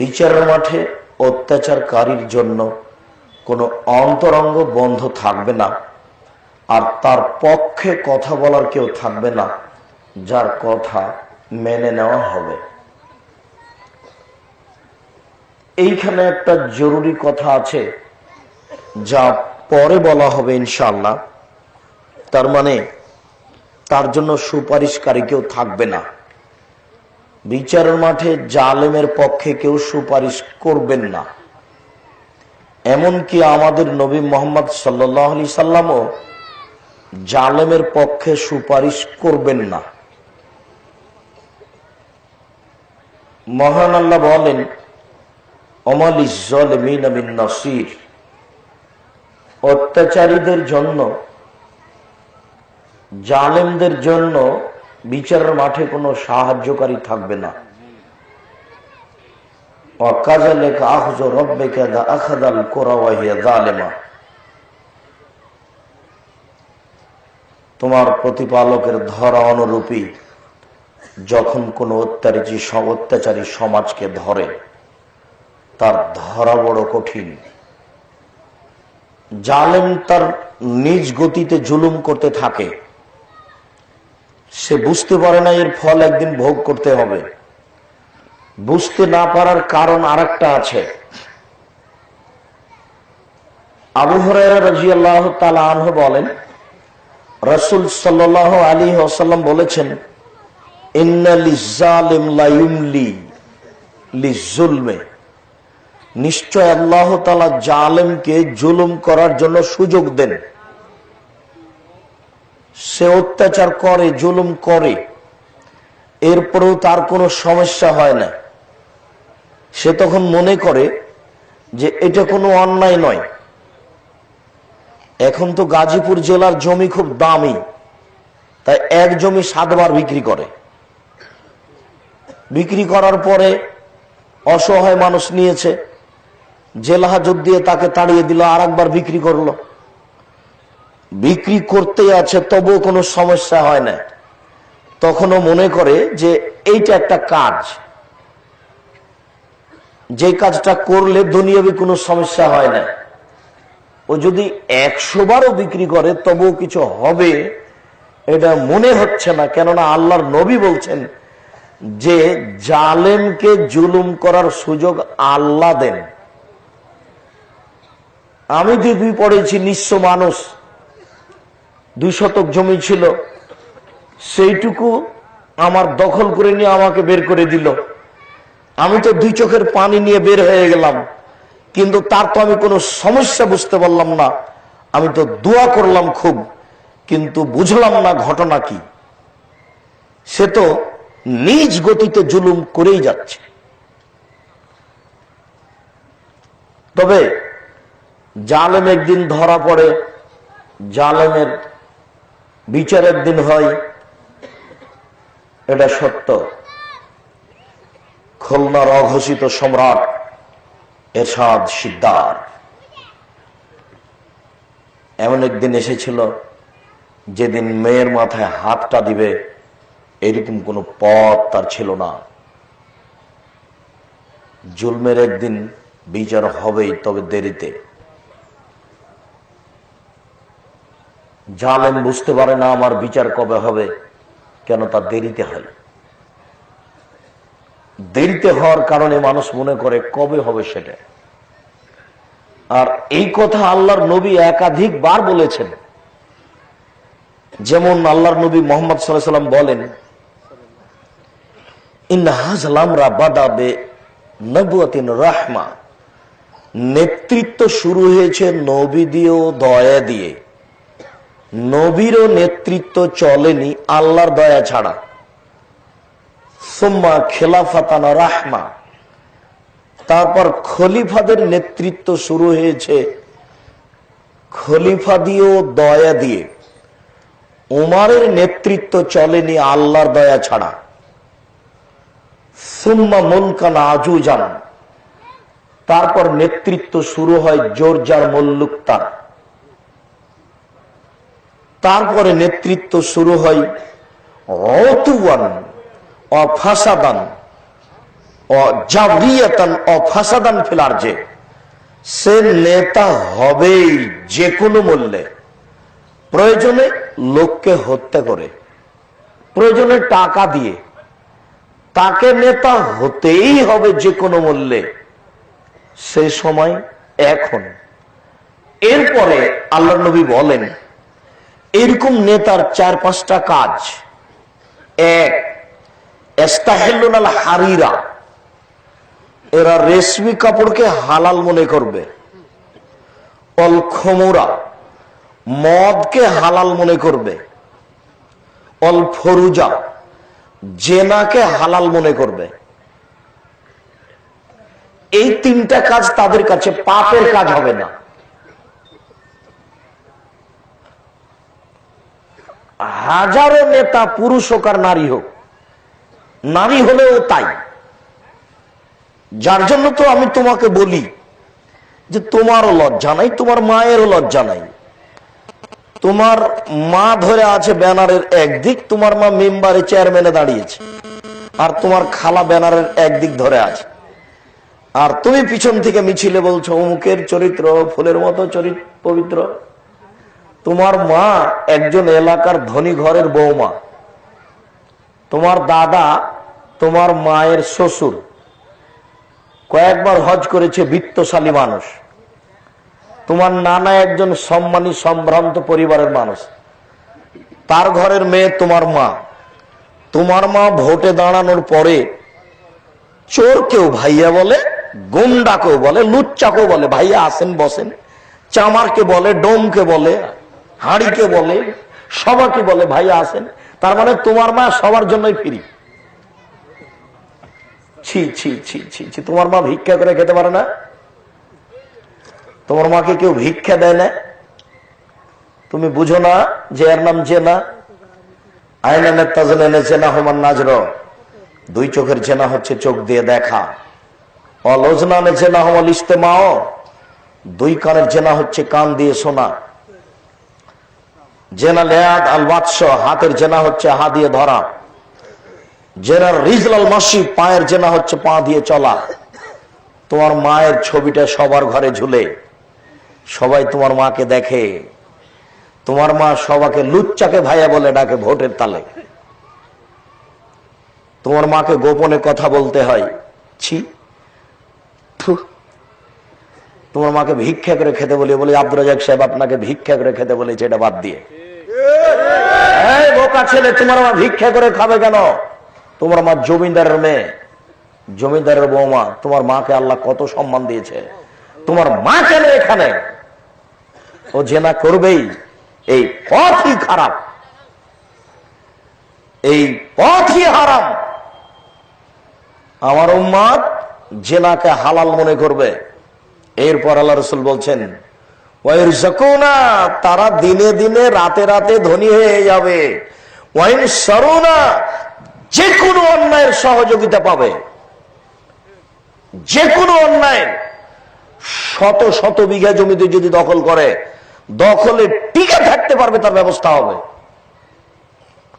বিচারের মাঠে অত্যাচারকারীর জন্য কোনো অন্তরঙ্গ বন্ধ থাকবে না। আর তার পক্ষে কথা বলার কেউ থাকবে না, যার কথা মেনে নেওয়া হবে। এইখানে একটা জরুরি কথা আছে, যা পরে বলা হবে ইনশাল্লাহ তার মানে তার জন্য সুপারিশকারী কেউ থাকবে না। বিচারের মাঠে জালেমের পক্ষে কেউ সুপারিশ করবেন না। এমনকি আমাদের নবী মোহাম্মদ সাল্লি সাল্লামও জালেমের পক্ষে সুপারিশ করবেন না। মহান আল্লাহ বলেন অমাল ইজ্জলমিন নসির। অত্যাচারীদের জন্য, জালেমদের জন্য বিচারের মাঠে কোনো সাহায্যকারী থাকবে না। তোমার প্রতিপালকের ধরা অনুরূপী যখন কোনো অত্যাচারী অত্যাচারী সমাজকে ধরে, তার ধরা বড় কঠিন। জালেম তার নিজ গতিতে জুলুম করতে থাকে। সে বুঝতে পারে না এর ফল একদিন ভোগ করতে হবে। বুঝতে না পারার কারণ আর আছে। আবু হরাইরা রাজি আল্লাহ আনহ বলেন, রসুল সাল আলী আসাল্লাম বলেছেন নিশ্চয় আল্লাহ তালা জালেমকে জুলুম করার জন্য সুযোগ দেন। সে অত্যাচার করে, জুলুম করে, এরপরেও তার কোনো সমস্যা হয় না। সে তখন মনে করে যে এটা কোনো অন্যায় নয়। এখন তো গাজীপুর জেলার জমি খুব দামি, তাই এক জমি সাতবার বিক্রি করে। বিক্রি করার পরে অসহায় মানুষ নিয়েছে জেল হাজত দিয়ে তাকে তাড়িয়ে দিল আর বিক্রি করল। বিক্রি করতে আছে, তবুও কোনো সমস্যা হয় না। তখনও মনে করে যে এইটা একটা কাজ। যে কাজটা করলে দুনিয়াবি কোনো সমস্যা হয় না। ও যদি একশো বারও বিক্রি করে, তবুও কিছু হবে, এটা মনে হচ্ছে না। কেননা আল্লাহর নবী বলছেন যে, জালেমকে জুলুম করার সুযোগ আল্লাহ দেন। আমি দিদি পড়েছি নিঃস্ব মানুষ দুই শতক জমি ছিল। সেইটুকু আমার দখল করে নিয়ে আমাকে বের করে দিল। আমি তো দুই চোখের পানি নিয়ে বের হয়ে গেলাম। কিন্তু তার তো আমি কোনো সমস্যা বুঝতে পারলাম না। আমি তো দোয়া করলাম খুব, কিন্তু বুঝলাম না ঘটনা কি। সে তো নিজ গতিতে জুলুম করেই যাচ্ছে। তবে জালেম একদিন ধরা পড়ে। জালেমের বিচার একদিন হয়, এটা সত্য। খুলনার অঘোষিত সম্রাট এরশাদ সিদ্দার এমন একদিন এসেছিল, যেদিন মেয়ের মাথায় হাতটা দিবে, এরকম কোনো পথ তার ছিল না। জুলমের একদিন বিচার হবেই তবে দেরিতে। জালেম বুঝতে পারে না আমার বিচার কবে হবে, কেন তার দেরিতে হয়। দেরিতে হওয়ার কারণে মানুষ মনে করে কবে হবে সেটা। আর এই কথা আল্লাহর নবী একাধিক বার বলেছেন। যেমন আল্লাহর নবী মোহাম্মদ সাল্লাম বলেন রাহমা। নেতৃত্ব শুরু হয়েছে নবী দিয়ে দয়া দিয়ে। নবীরও নেতৃত্ব চলেনি আল্লাহর দয়া ছাড়া। সোম্মা খেলাফাতানা রাহমা। তারপর খলিফাদের নেতৃত্ব শুরু হয়েছে খলিফা দিয়েও দয়া দিয়ে। উমারের নেতৃত্ব চলেনি আল্লাহর দয়া ছাড়া। সুম্মা মনকানা আজু জানান তারপর নেতৃত্ব শুরু হয় জোরজার মল্লুক্তার। তারপরে নেতৃত্ব শুরু হয় ফেলার যে। সে নেতা হবেই যে কোনো মূল্যে। প্রয়োজনে লোককে হত্যা করে, প্রয়োজনে টাকা দিয়ে। তাকে নেতা হতেই হবে যে কোনো মূল্যে। সেই সময় এখন। এরপরে আল্লাহ নবী বলেন এরকম নেতার চার পাঁচটা কাজ। এক হারিরা। এরা রেশমি কাপড়কে হালাল মনে করবে। অল খমুরা মদকে হালাল মনে করবে। অল ফরুজা জেনাকে হালাল মনে করবে। এই তিনটা কাজ তাদের কাছে পাপের কাজ হবে না। হাজারো নেতা পুরুষ হোক আর নারী হোক, নারী হলেও তাই। যার জন্য তো আমি তোমাকে বলি যে তোমারও লজ্জা নাই, তোমার মায়েরও লজ্জা নাই। তোমার মা ধরে আছে ব্যানারের একদিক, তোমার মা মেম্বারে, চেয়ারম্যানে দাঁড়িয়েছে। আর তোমার খালা ব্যানারের একদিক ধরে আছে। আর তুমি পিছন থেকে মিছিলে বলছো, অমুকের চরিত্র, ফুলের মতো চরিত্র পবিত্র। তোমার মা একজন এলাকার ধনী ঘরের বৌমা তোমার দাদা তোমার মায়ের শ্বশুর। কয়েকবার হজ করেছে বৃত্তশালী মানুষ। তোমার নানা একজন সম্মানী, সম্ভ্রান্ত পরিবারের মানুষ। তার ঘরের মেয়ে তোমার মা। তোমার মা ভোটে দাঁড়ানোর পরে চোর কেউ ভাইয়া বলে গুন্ডাকেও বলে লুচ্চাকেও বলে, ভাইয়া আসেন, বসেন। চামারকে বলে, ডোমকে বলে। হাঁড়িকে বলে, সবাকে বলে, ভাইয়া আসেন তার মানে তোমার মা সবার জন্যই ফিরি। ছি ছি ছি ছি ছি, তোমার মা ভিক্ষা করে খেতে পারে না? তোমার মাকে কেউ ভিক্ষা দেয় না? তুমি বুঝো না যে এর নাম জেনা? আইনানের তাজনে জেনা হমান নাজর। দুই চোখের জেনা হচ্ছে চোখ দিয়ে দেখা। অলোজনানে জেনা হমাল ইস্তেমাও। দুই কানের জেনা হচ্ছে কান দিয়ে শোনা। জেনা লেয়াদ আল বাদশ, হাতের জেনা হচ্ছে হা দিয়ে ধরা। জেনার মাসি, পায়ের জেনা হচ্ছে পা দিয়ে চলা। তোমার মায়ের ছবিটা সবার ঘরে ঝুলে। সবাই তোমার মাকে দেখে। তোমার মা সবাকে লুচ্চাকে ভাইয়া বলে ডাকে ভোটের তালে। তোমার মাকে গোপনে কথা বলতে হয়। ছি। তোমার মাকে ভিক্ষা করে খেতে বলি বলি আব্দুল রাজাক সাহেব আপনাকে ভিক্ষা করে খেতে বলেছে, এটা বাদ দিয়ে। বোকা ছেলে, তোমার মা ভিক্ষা করে খাবে কেন? তোমার মা জমিদারের মেয়ে, জমিদারের বৌমা, তোমার মাকে আল্লাহ কত সম্মান দিয়েছে। তোমার মা কেন এখানে? ও জেনা করবেই, এই পথই খারাপ। এই পথই হারাম। আমার উম্মাদ জেনাকে হালাল মনে করবে। এরপর আল্লাহ রসুল বলছেন তারা দিনে দিনে, রাতে রাতে ধনী হয়ে যাবে। ওয়াইন যে কোনো অন্যায়ের সহযোগিতা পাবে। যে কোনো অন্যায়, শত শত বিঘা জমিতে যদি দখল করে, দখলে টিকে থাকতে পারবে, তার ব্যবস্থা হবে।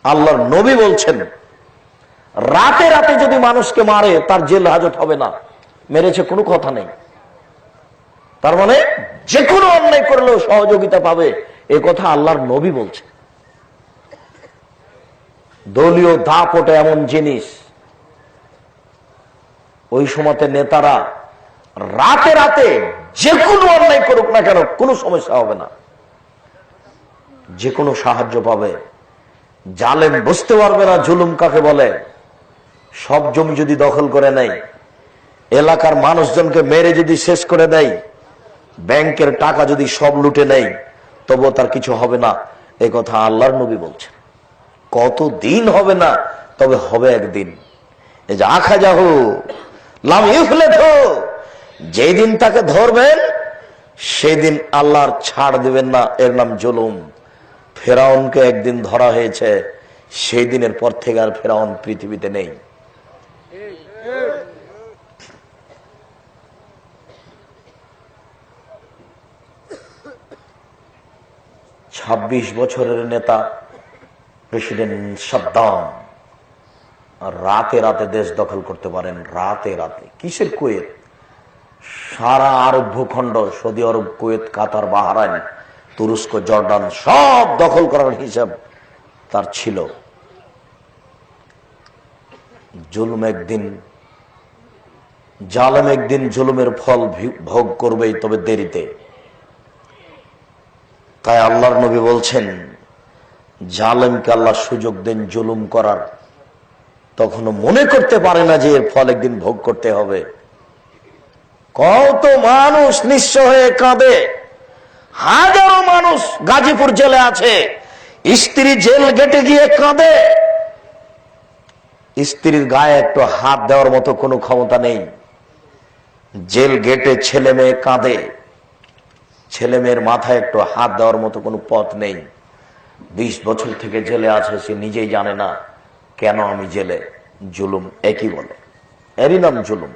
আল্লাহর নবী বলছেন, রাতে রাতে যদি মানুষকে মারে, তার জেল হাজত হবে না। মেরেছে কোনো কথা নেই। তার মানে যে কোনো অন্যায় করলেও সহযোগিতা পাবে, এ কথা আল্লাহর নবী বলছে। দলীয় দাপট এমন জিনিস, ওই সময়তে নেতারা রাতে রাতে যে কোনো অন্যায় করুক না কেন, কোনো সমস্যা হবে না। যে কোনো সাহায্য পাবে। জালেম বুঝতে পারবে না, জুলুম কাকে বলে। সব জমি যদি দখল করে নেয়, এলাকার মানুষজনকে মেরে যদি শেষ করে দেয় ব্যাংকের টাকা যদি সব লুটে নেই তবুও তার কিছু হবে না। এ কথা আল্লাহর নবী বলছেন। কত দিন হবে না, তবে হবে একদিন। এই যে আখা যাহ যেদিন তাকে ধরবেন, সেদিন আল্লাহর ছাড় দিবেন না। এর নাম জুলুম। ফেরাউনকে একদিন ধরা হয়েছে সেই দিনের পর থেকে আর ফেরাউন পৃথিবীতে নেই। ছাব্বিশ বছরের নেতা প্রেসিডেন্ট সাদ্দাম। রাতে রাতে দেশ দখল করতে পারেন, রাতে রাতে। কিসের কুয়েত? সারা আরব ভূখণ্ড, সৌদি আরব, কুয়েত, কাতার, বাহারাইন, তুরস্ক, জর্ডান সব দখল করার হিসাব তার ছিল। জুলুম একদিন, জালেম একদিন জুলুমের ফল ভোগ করবেই তবে দেরিতে। তাই আল্লাহর নবী বলছেন, জালেমকে আল্লাহ সুযোগ দেন জুলুম করার। তখনও মনে করতে পারে না যে এর ফল একদিন ভোগ করতে হবে। কত মানুষ নিঃস্ব হয়ে কাঁদে। হাজারো মানুষ গাজীপুর জেলে আছে। স্ত্রী জেল গেটে গিয়ে কাঁদে। স্ত্রীর গায়ে একটু হাত দেওয়ার মতো কোনো ক্ষমতা নেই। জেল গেটে ছেলে মেয়ে কাঁদে। ছেলে মেয়ের মাথায় একটু হাত দেওয়ার মতো কোনো পথ নেই। বিশ বছর থেকে জেলে আছে, সে নিজেই জানে না কেন আমি জেলে। জুলুম একই বলে। এরই নাম জুলুম।